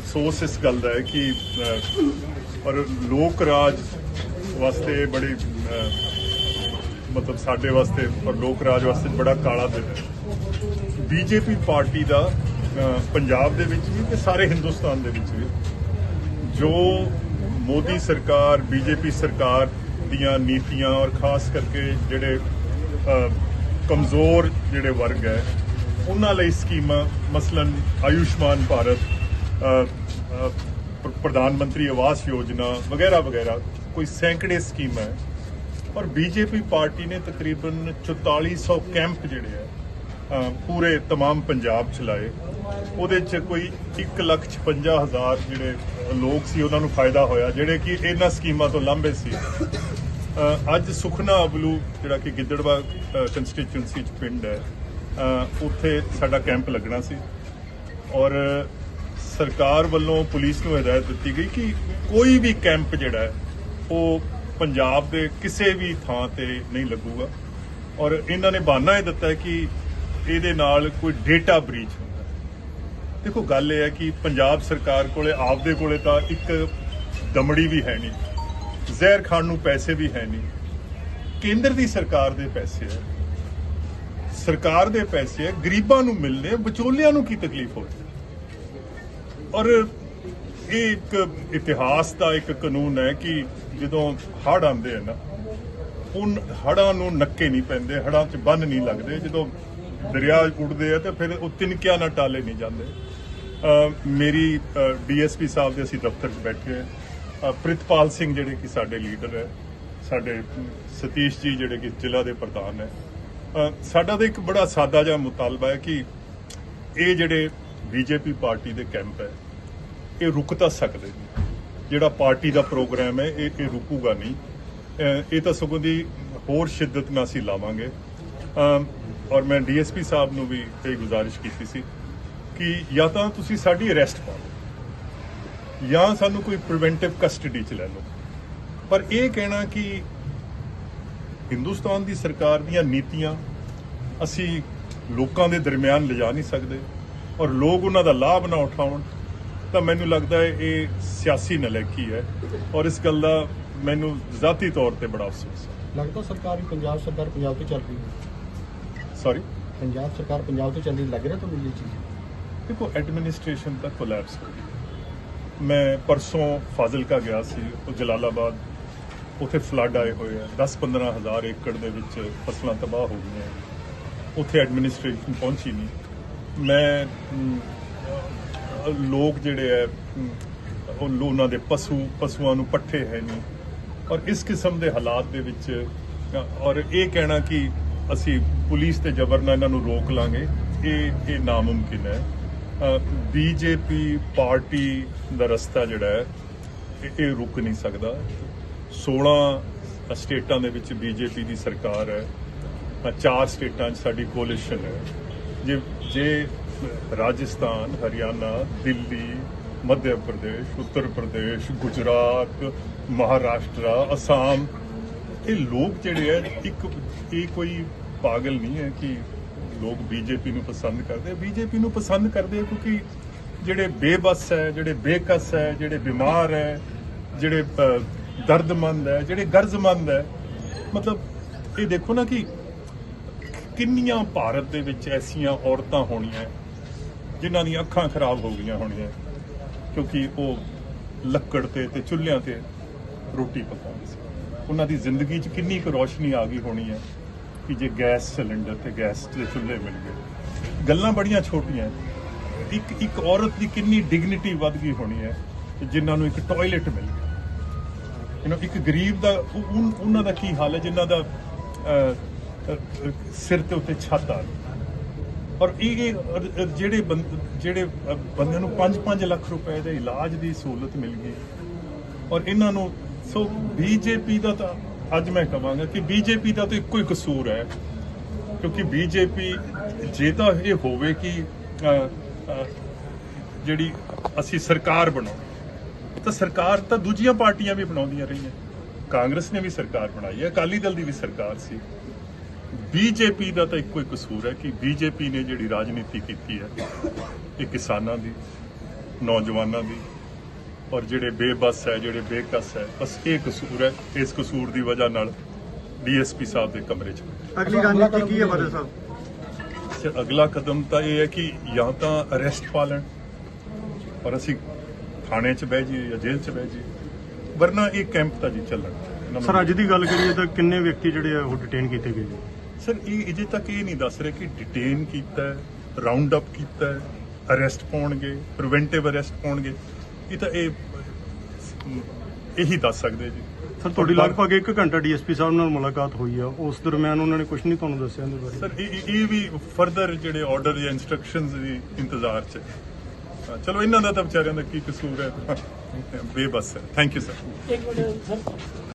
ਅਫਸੋਸ ਇਸ ਗੱਲ ਦਾ ਹੈ ਕਿ ਅਹ, ਪਰ ਲੋਕ ਰਾਜ ਵਾਸਤੇ ਬੜੀ ਮਤਲਬ ਸਾਡੇ ਵਾਸਤੇ ਪਰ ਲੋਕ ਰਾਜ ਵਾਸਤੇ ਬੜਾ ਕਾਲਾ ਦਿਨ ਹੈ। ਬੀਜੇਪੀ ਪਾਰਟੀ ਦਾ ਪੰਜਾਬ ਦੇ ਵਿੱਚ ਵੀ ਤੇ ਸਾਰੇ ਹਿੰਦੁਸਤਾਨ ਦੇ ਵਿੱਚ ਵੀ ਜੋ ਮੋਦੀ ਸਰਕਾਰ ਬੀਜੇਪੀ ਸਰਕਾਰ ਦੀਆਂ ਨੀਤੀਆਂ ਔਰ ਖਾਸ ਕਰਕੇ ਜਿਹੜੇ ਕਮਜ਼ੋਰ ਜਿਹੜੇ ਵਰਗ ਹੈ ਉਹਨਾਂ ਲਈ ਸਕੀਮਾਂ ਮਸਲਨ ਆਯੁਸ਼ਮਾਨ ਭਾਰਤ ਪ੍ਰਧਾਨ ਮੰਤਰੀ ਆਵਾਸ ਯੋਜਨਾ ਵਗੈਰਾ ਵਗੈਰਾ ਕੋਈ ਸੈਂਕੜੇ ਸਕੀਮਾਂ ਹੈ ਔਰ ਬੀਜੇਪੀ ਪਾਰਟੀ ਨੇ ਤਕਰੀਬਨ 4400 ਕੈਂਪ ਜਿਹੜੇ ਆ ਅਹ, ਪੂਰੇ तमाम ਪੰਜਾਬ ਚ ਲਾਏ ਉਹਦੇ ਚ ਕੋਈ 156000 ਜਿਹੜੇ ਲੋਕ ਸੀ ਉਹਨਾਂ ਨੂੰ ਫਾਇਦਾ ਹੋਇਆ ਜਿਹੜੇ ਕਿ ਇਹਨਾਂ ਸਕੀਮਾਂ ਤੋਂ ਲਾਂਭੇ ਸੀ ਅਹ, ਅੱਜ ਸੁਖਨਾ ਅਬਲੂ ਜਿਹੜਾ ਕਿ ਗਿੱਦੜਵਾ ਕੰਸਟੀਚੁਐਂਸੀ ਚ ਪਿੰਡ ਹੈ ਅਹ, ਉੱਥੇ ਸਾਡਾ ਕੈਂਪ ਲੱਗਣਾ ਸੀ ਔਰ ਸਰਕਾਰ ਵੱਲੋਂ ਪੁਲਿਸ ਨੂੰ ਹਦਾਇਤ ਦਿੱਤੀ ਗਈ ਕਿ ਕੋਈ ਵੀ ਕੈਂਪ ਜਿਹੜਾ ਹੈ, ਉਹ ਪੰਜਾਬ ਦੇ ਕਿਸੇ ਵੀ ਥਾਂ ਤੇ ਨਹੀਂ ਲੱਗੂਗਾ। ਔਰ ਇਹਨਾਂ ਨੇ ਬਹਾਨਾ ਇਹ ਦਿੱਤਾ ਕਿ ਇਹਦੇ ਨਾਲ ਕੋਈ ਡੇਟਾ ਬ੍ਰੀਚ ਹੁੰਦਾ ਦੇਖੋ, ਗੱਲ ਇਹ ਹੈ ਕਿ ਪੰਜਾਬ ਸਰਕਾਰ ਕੋਲੇ, ਆਪਦੇ ਕੋਲੇ ਤਾਂ ਇੱਕ ਦਮੜੀ ਵੀ ਹੈ ਨਹੀਂ, ਜ਼ਹਿਰ ਖਾਣ ਨੂੰ ਪੈਸੇ ਵੀ ਹੈ ਨਹੀਂ। ਕੇਂਦਰ ਦੀ ਸਰਕਾਰ ਦੇ ਪੈਸੇ ਹੈ। ਸਰਕਾਰ ਦੇ ਪੈਸੇ ਹੈ, ਗਰੀਬਾਂ ਨੂੰ ਮਿਲਨੇ ਵਿਚੋਲਿਆਂ ਨੂੰ ਕੀ ਤਕਲੀਫ ਹੋਵੇ? ਔਰ ਇਹ ਇੱਕ ਇਤਿਹਾਸ ਦਾ ਇੱਕ ਕਾਨੂੰਨ ਹੈ ਕਿ ਜਦੋਂ ਹੜ੍ਹ ਆਉਂਦੇ ਆ ਨਾ ਉਨ ਹੜ੍ਹਾਂ ਨੂੰ ਨੱਕੇ ਨਹੀਂ ਪੈਂਦੇ, ਹੜ੍ਹਾਂ 'ਚ ਬੰਨ ਨਹੀਂ ਲੱਗਦੇ। ਜਦੋਂ ਦਰਿਆ ਉੱਡਦੇ ਆ ਤੇ ਫਿਰ ਉਹ ਤਿਨਕਿਆਂ ਨਾਲ ਟਾਲੇ ਨਹੀਂ ਜਾਂਦੇ। ਅਹ ਮੇਰੀ ਡੀਐਸਪੀ ਸਾਹਿਬ ਦੇ ਅਸੀਂ ਦਫ਼ਤਰ 'ਚ ਬੈਠੇ ਹਾਂ। ਪ੍ਰਿਤਪਾਲ ਸਿੰਘ ਜਿਹੜੇ ਕਿ ਸਾਡੇ ਲੀਡਰ ਹੈ, ਸਾਡੇ ਸਤੀਸ਼ ਜੀ ਜਿਹੜੇ ਕਿ ਜ਼ਿਲ੍ਹਾ ਦੇ ਪ੍ਰਧਾਨ ਹੈ। ਸਾਡਾ ਤਾਂ ਇੱਕ ਬੜਾ ਸਾਦਾ ਜਿਹਾ ਮੁਤਾਲਬਾ ਹੈ ਕਿ ਇਹ ਜਿਹੜੇ ਬੀਜੇਪੀ ਪਾਰਟੀ ਦੇ ਕੈਂਪ ਹੈ, ਇਹ ਰੁਕ ਤਾਂ ਸਕਦੇ ਨੇ। ਜਿਹੜਾ ਪਾਰਟੀ ਦਾ ਪ੍ਰੋਗਰਾਮ ਹੈ, ਇਹ ਇਹ ਰੁਕੂਗਾ ਨਹੀਂ। ਇਹ ਤਾਂ ਸਗੋਂ ਦੀ ਹੋਰ ਸ਼ਿੱਦਤ ਨਾਲ ਅਸੀਂ ਲਾਵਾਂਗੇ। ਔਰ ਮੈਂ ਡੀਐਸਪੀ ਸਾਹਿਬ ਨੂੰ ਵੀ ਇਹ ਗੁਜ਼ਾਰਿਸ਼ ਕੀਤੀ ਸੀ ਕਿ ਜਾਂ ਤਾਂ ਤੁਸੀਂ ਸਾਡੀ ਅਰੈਸਟ ਪਾਓ ਜਾਂ ਸਾਨੂੰ ਕੋਈ ਪ੍ਰੀਵੈਂਟਿਵ ਕਸਟਡੀ ਚ ਲੈ ਲਓ। ਪਰ ਇਹ ਕਹਿਣਾ ਕਿ ਹਿੰਦੁਸਤਾਨ ਦੀ ਸਰਕਾਰ ਦੀਆਂ ਨੀਤੀਆਂ ਅਸੀਂ ਲੋਕਾਂ ਦੇ ਦਰਮਿਆਨ ਲਿਜਾ ਨਹੀਂ ਸਕਦੇ। ਔਰ ਲੋਕ ਉਹਨਾਂ ਦਾ ਲਾਭ ਨਾ ਉਠਾਉਣ ਤਾਂ ਮੈਨੂੰ ਲੱਗਦਾ ਹੈ ਇਹ ਸਿਆਸੀ ਨਲਾਇਕੀ ਹੈ ਔਰ ਇਸ ਗੱਲ ਦਾ ਮੈਨੂੰ ਜ਼ਾਤੀ ਤੌਰ ਤੇ ਬੜਾ ਅਫਸੋਸ ਹੈ। ਲੱਗਦਾ ਸਰਕਾਰ ਵੀ ਪੰਜਾਬ ਸਰਕਾਰ ਪੰਜਾਬ ਤੋਂ ਚੱਲ ਰਹੀ ਹੈ। ਸੌਰੀ ਪੰਜਾਬ ਸਰਕਾਰ ਪੰਜਾਬ ਤੋਂ ਚੱਲੀ ਲੱਗ ਰਿਹਾ ਤੁਹਾਨੂੰ ਇਹ ਚੀਜ਼? ਦੇਖੋ ਐਡਮਿਨਿਸਟ੍ਰੇਸ਼ਨ ਤਾਂ ਕੋਲੈਪਸ ਹੋ ਗਈ। ਮੈਂ ਪਰਸੋਂ ਫਾਜ਼ਿਲਕਾ ਗਿਆ ਸੀ ਉਹ ਜਲਾਲਾਬਾਦ ਉੱਥੇ ਫਲੱਡ ਆਏ ਹੋਏ ਆ। 10-15 ਹਜ਼ਾਰ ਏਕੜ ਦੇ ਵਿੱਚ ਫਸਲਾਂ ਤਬਾਹ ਹੋ ਗਈਆਂ। ਉੱਥੇ ਐਡਮਿਨਿਸਟ੍ਰੇਸ਼ਨ ਪਹੁੰਚੀ ਨਹੀਂ। ਮੈਂ ਲੋਕ ਜਿਹੜੇ ਆ ਉਹ ਉਹਨਾਂ ਦੇ ਪਸ਼ੂ, ਪਸ਼ੂਆਂ ਨੂੰ ਪੱਠੇ ਹੈ ਨਹੀਂ ਔਰ ਇਸ ਕਿਸਮ ਦੇ ਹਾਲਾਤ ਦੇ ਵਿੱਚ ਔਰ ਇਹ ਕਹਿਣਾ ਕਿ ਅਸੀਂ ਪੁਲਿਸ ਤੇ ਜ਼ਬਰ ਨਾਲ ਇਹਨਾਂ ਨੂੰ ਰੋਕ ਲਾਂਗੇ, ਇਹ ਇਹ ਨਾਮੁਮਕਿਨ ਹੈ। ਬੀਜੇਪੀ ਪਾਰਟੀ ਦਾ ਰਸਤਾ ਜਿਹੜਾ ਹੈ ਇਹ- ਰੁਕ ਨਹੀਂ ਸਕਦਾ। 16 ਸਟੇਟਾਂ ਦੇ ਵਿੱਚ ਬੀਜੇਪੀ ਦੀ ਸਰਕਾਰ ਹੈ। ਚਾਰ ਸਟੇਟਾਂ 'ਚ ਸਾਡੀ ਕੋਲਿਸ਼ਨ ਹੈ। ਜੇ ਜੇ ਰਾਜਸਥਾਨ, ਹਰਿਆਣਾ, ਦਿੱਲੀ, ਮੱਧ ਪ੍ਰਦੇਸ਼, ਉੱਤਰ ਪ੍ਰਦੇਸ਼, ਗੁਜਰਾਤ, ਮਹਾਰਾਸ਼ਟਰ, ਅਸਾਮ, ਇਹ ਲੋਕ ਜਿਹੜੇ ਆ ਇੱਕ ਇਹ ਕੋਈ ਪਾਗਲ ਨਹੀਂ ਹੈ ਕਿ ਲੋਕ ਬੀਜੇਪੀ ਨੂੰ ਪਸੰਦ ਕਰਦੇ। ਬੀਜੇਪੀ ਨੂੰ ਪਸੰਦ ਕਰਦੇ ਆ ਕਿਉਂਕਿ ਜਿਹੜੇ ਬੇਬਸ ਹੈ ਜਿਹੜੇ ਬੇਕਸ ਹੈ ਜਿਹੜੇ ਬਿਮਾਰ ਹੈ ਜਿਹੜੇ ਦਰਦਮੰਦ ਹੈ ਜਿਹੜੇ ਗਰਜ਼ਮੰਦ ਹੈ ਮਤਲਬ ਇਹ ਦੇਖੋ ਨਾ ਕਿ ਕਿੰਨੀਆਂ ਭਾਰਤ ਦੇ ਵਿੱਚ ਐਸੀਆਂ ਔਰਤਾਂ ਹੋਣੀਆਂ, ਜਿਨ੍ਹਾਂ ਦੀਆਂ ਅੱਖਾਂ ਖਰਾਬ ਹੋ ਗਈਆਂ ਹੋਣੀਆਂ, ਕਿਉਂਕਿ ਉਹ ਲੱਕੜ ਤੇ ਤੇ ਚੁੱਲ੍ਹਿਆਂ ਤੇ ਰੋਟੀ ਪਕਾਉਂਦੇ ਸੀ। ਉਹਨਾਂ ਦੀ ਜ਼ਿੰਦਗੀ 'ਚ ਕਿੰਨੀ ਕੁ ਰੋਸ਼ਨੀ ਆ ਗਈ ਹੋਣੀ ਹੈ ਕਿ ਜੇ ਗੈਸ ਸਿਲੰਡਰ ਤੇ ਗੈਸ ਦੇ ਚੁੱਲ੍ਹੇ ਮਿਲ ਗਏ। ਗੱਲਾਂ ਬੜੀਆਂ ਛੋਟੀਆਂ ਇੱਕ ਇੱਕ ਔਰਤ ਦੀ ਕਿੰਨੀ ਡਿਗਨਿਟੀ ਵੱਧ ਗਈ ਹੋਣੀ ਹੈ ਕਿ ਜਿਨ੍ਹਾਂ ਨੂੰ ਇੱਕ ਟਾਇਲਟ ਮਿਲ ਗਿਆ। ਯੂ نو ਇੱਕ ਗਰੀਬ ਦਾ ਉਹਨਾਂ ਦਾ ਕੀ ਹਾਲ ਹੈ? ਜਿਨ੍ਹਾਂ ਦਾ ਸਿਰ ਤੇ ਉੱਤੇ ਛੱਤ ਆ ਔਰ ਇਹ ਜਿਹੜੇ ਬੰਦ- ਜਿਹੜੇ ਅਹ, ਬੰਦਿਆਂ ਨੂੰ 5-5 ਲੱਖ ਰੁਪਏ ਦੇ ਇਲਾਜ ਦੀ ਸਹੂਲਤ ਮਿਲ ਗਈ। ਔਰ ਇਹਨਾਂ ਨੂੰ ਸੋ ਬੀਜੇਪੀ ਦਾ ਤਾਂ ਅੱਜ ਮੈਂ ਕਹਾਂਗਾ ਕਿ ਬੀਜੇਪੀ ਦਾ ਤਾਂ ਇੱਕੋ ਹੀ ਕਸੂਰ ਹੈ। ਕਿਉਂਕਿ ਬੀਜੇਪੀ ਜੇ ਤਾਂ ਇਹ ਹੋਵੇ ਕਿ ਜਿਹੜੀ ਅਸੀਂ ਸਰਕਾਰ ਬਣਾਉਣੀ ਤਾਂ ਸਰਕਾਰ ਤਾਂ ਦੂਜੀਆਂ ਪਾਰਟੀਆਂ ਵੀ ਬਣਾਉਂਦੀਆਂ ਰਹੀਆਂ। ਕਾਂਗਰਸ ਨੇ ਵੀ ਸਰਕਾਰ ਬਣਾਈ ਹੈ ਅਕਾਲੀ ਦਲ ਦੀ ਵੀ ਸਰਕਾਰ ਸੀ। ਬੀਜੇਪੀ ਦਾ ਤਾਂ ਇੱਕੋ ਹੀ ਕਸੂਰ ਹੈ ਕਿ ਬੀਜੇਪੀ ਨੇ ਜਿਹੜੀ ਰਾਜਨੀਤੀ ਕੀਤੀ ਹੈ ਇਹ ਕਿਸਾਨਾਂ ਦੀ ਨੌਜਵਾਨਾਂ ਦੀ ਔਰ ਜਿਹੜੇ ਬੇਬਸ ਹੈ ਜਿਹੜੇ ਬੇਕਸ ਹੈ ਬਸ ਇਹ ਕਸੂਰ ਹੈ। ਇਸ ਕਸੂਰ ਦੀ ਵਜ੍ਹਾ ਨਾਲ ਡੀਐਸਪੀ ਸਾਹਿਬ ਦੇ ਕਮਰੇ 'ਚ ਅਗਲੀ ਰਣਨੀਤੀ ਕੀ ਹੈ ਬਾਦਲ ਸਾਹਿਬ? ਅਗਲਾ ਕਦਮ ਤਾਂ ਇਹ ਹੈ ਕਿ ਜਾਂ ਤਾਂ ਅਰੈਸਟ ਪਾ ਲੈਣ ਔਰ ਅਸੀਂ ਥਾਣੇ 'ਚ ਬਹਿ ਜਾਈਏ ਜਾਂ ਜੇਲ੍ਹ 'ਚ ਬਹਿ ਜਾਈਏ। ਵਰਨਾ ਇਹ ਕੈਂਪ ਤਾਂ ਜੀ ਚੱਲਣ। ਸਰ ਅੱਜ ਦੀ ਗੱਲ ਕਰੀਏ ਤਾਂ ਕਿੰਨੇ ਵਿਅਕਤੀ ਜਿਹੜੇ ਆ ਉਹ ਡਿਟੇਨ ਕੀਤੇ ਗਏ ਜੀ ਸਰ ਇਹ ਅਜੇ ਤੱਕ ਇਹ ਨਹੀਂ ਦੱਸ ਰਹੇ ਕਿ ਡਿਟੇਨ ਕੀਤਾ ਹੈ ਰਾਉਂਡ ਅਪ ਕੀਤਾ ਹੈ ਅਰੈਸਟ ਪਾਉਣਗੇ ਪ੍ਰੀਵੈਂਟਿਵ ਅਰੈਸਟ ਪਾਉਣਗੇ। ਇਹ ਤਾਂ ਇਹ ਇਹੀ ਦੱਸ ਸਕਦੇ ਜੀ। ਸਰ ਤੁਹਾਡੀ ਲਗਭਗ 1 ਘੰਟਾ ਡੀਐਸਪੀ ਸਾਹਿਬ ਨਾਲ ਮੁਲਾਕਾਤ ਹੋਈ ਆ। ਉਸ ਦਰਮਿਆਨ ਉਹਨਾਂ ਨੇ ਕੁਝ ਨਹੀਂ ਤੁਹਾਨੂੰ ਦੱਸਿਆ ਇਹਦੇ ਬਾਰੇ। ਸਰ ਇਹ ਵੀ ਫਰਦਰ ਜਿਹੜੇ ਆਰਡਰ ਜਾਂ ਇਨਸਟਰਕਸ਼ਨਸ ਦੀ ਇੰਤਜ਼ਾਰ 'ਚ ਚਲੋ ਇਹਨਾਂ ਦਾ ਤਾਂ ਵਿਚਾਰਿਆਂ ਦਾ ਕੀ ਕਸੂਰ ਹੈ। ਬੇਬਸ ਹੈ। ਥੈਂਕ ਯੂ ਸਰ ਇੱਕ ਮਿੰਟ ਸਰ।